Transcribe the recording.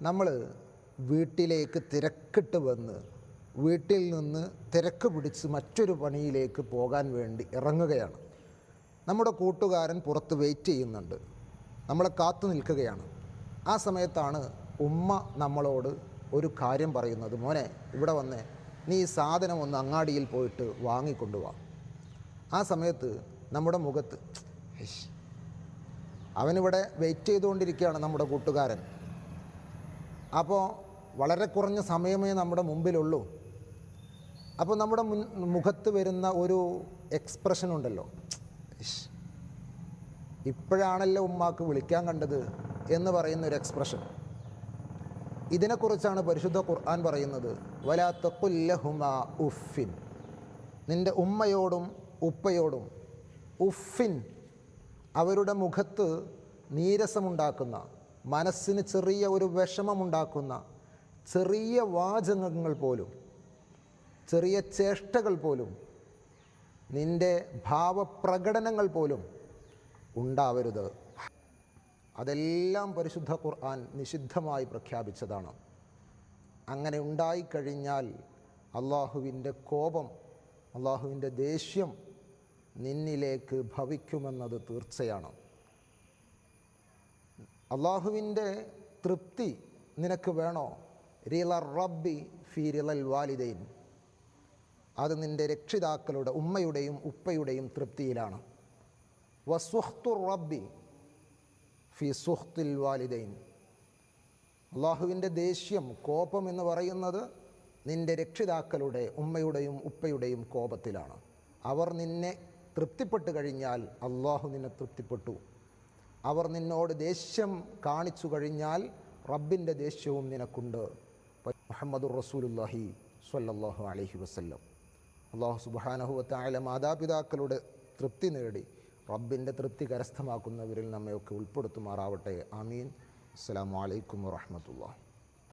നമ്മൾ വീട്ടിലേക്ക് തിരക്കിട്ട് വന്ന് വീട്ടിൽ നിന്ന് തിരക്ക് പിടിച്ച് മറ്റൊരു പണിയിലേക്ക് പോകാൻ വേണ്ടി ഇറങ്ങുകയാണ്. നമ്മുടെ കൂട്ടുകാരൻ പുറത്ത് വെയിറ്റ് ചെയ്യുന്നുണ്ട്. നമ്മളെ കാത്തു നിൽക്കുകയാണ്. ആ സമയത്താണ് ഉമ്മ നമ്മളോട് ഒരു കാര്യം പറയുന്നത്. മോനെ ഇവിടെ വന്നേ. നീ ഈ സാധനം ഒന്ന് അങ്ങാടിയിൽ പോയിട്ട് വാങ്ങിക്കൊണ്ടുവാ ആ സമയത്ത് നമ്മുടെ മുഖത്ത് "ഇഷ്, അവനിവിടെ വെയിറ്റ് ചെയ്തുകൊണ്ടിരിക്കുകയാണ് നമ്മുടെ കൂട്ടുകാരൻ. അപ്പോൾ വളരെ കുറഞ്ഞ സമയമേ നമ്മുടെ മുമ്പിലുള്ളൂ. അപ്പോൾ നമ്മുടെ മുൻ മുഖത്ത് വരുന്ന ഒരു എക്സ്പ്രഷൻ ഉണ്ടല്ലോ. ഇപ്പോഴാണല്ലോ ഉമ്മാക്ക് വിളിക്കാൻ കണ്ടത് എന്ന് പറയുന്ന ഒരു എക്സ്പ്രഷൻ ഇതിനെക്കുറിച്ചാണ് പരിശുദ്ധ ഖുർആൻ പറയുന്നത്. വലാത്തക്കുല്ലഹുമ ഉഫിൻ നിന്റെ ഉമ്മയോടും ഉപ്പയോടും ഉഫിൻ അവരുടെ മുഖത്ത് നീരസമുണ്ടാക്കുന്ന മനസ്സിന് ചെറിയ ഒരു വിഷമമുണ്ടാക്കുന്ന ചെറിയ വാചകങ്ങൾ പോലും ചെറിയ ചേഷ്ടകൾ പോലും നിന്റെ ഭാവപ്രകടനങ്ങൾ പോലും ഉണ്ടാവരുത്. അതെല്ലാം പരിശുദ്ധ ഖുർആൻ നിഷിദ്ധമായി പ്രഖ്യാപിച്ചതാണ്. അങ്ങനെ ഉണ്ടായിക്കഴിഞ്ഞാൽ അള്ളാഹുവിന്റെ കോപം അള്ളാഹുവിന്റെ ദേഷ്യം നിന്നിലേക്ക് ഭവിക്കുമെന്നത് തീർച്ചയാണ്. അള്ളാഹുവിന്റെ തൃപ്തി നിനക്ക് വേണോ? റില റബ്ബി ഫീരിലൽ വാലിദൈൻ. അത് നിന്റെ രക്ഷിതാക്കളുടെ ഉമ്മയുടെയും ഉപ്പയുടെയും തൃപ്തിയിലാണ്. വസുഹ്തുർ റബ്ബി ഫി സുഹ്തിൽ വാലിദൈൻ. അള്ളാഹുവിന്റെ ദേഷ്യം കോപം എന്ന് പറയുന്നത് നിന്റെ രക്ഷിതാക്കളുടെ ഉമ്മയുടെയും ഉപ്പയുടെയും കോപത്തിലാണ്. അവർ നിന്നെ തൃപ്തിപ്പെട്ട് കഴിഞ്ഞാൽ അള്ളാഹു നിന്നെ തൃപ്തിപ്പെട്ടു. അവർ നിന്നോട് ദേഷ്യം കാണിച്ചു കഴിഞ്ഞാൽ റബ്ബിന്റെ ദേഷ്യവും നിനക്കുണ്ട്. മുഹമ്മദുർ റസൂലുല്ലാഹി സ്വല്ലല്ലാഹു അലഹി വസല്ലം. അള്ളാഹു സുബാനഹുവത്തായ മാതാപിതാക്കളുടെ തൃപ്തി നേടി. റബ്ബിന്റെ തൃപ്തി കരസ്ഥമാക്കുന്നവരിൽ നമ്മയൊക്കെ ഉൾപ്പെടുത്തുമാറാവട്ടെ. ആമീൻ. അസ്സാം വലൈക്കും വാഹമത്തുള്ള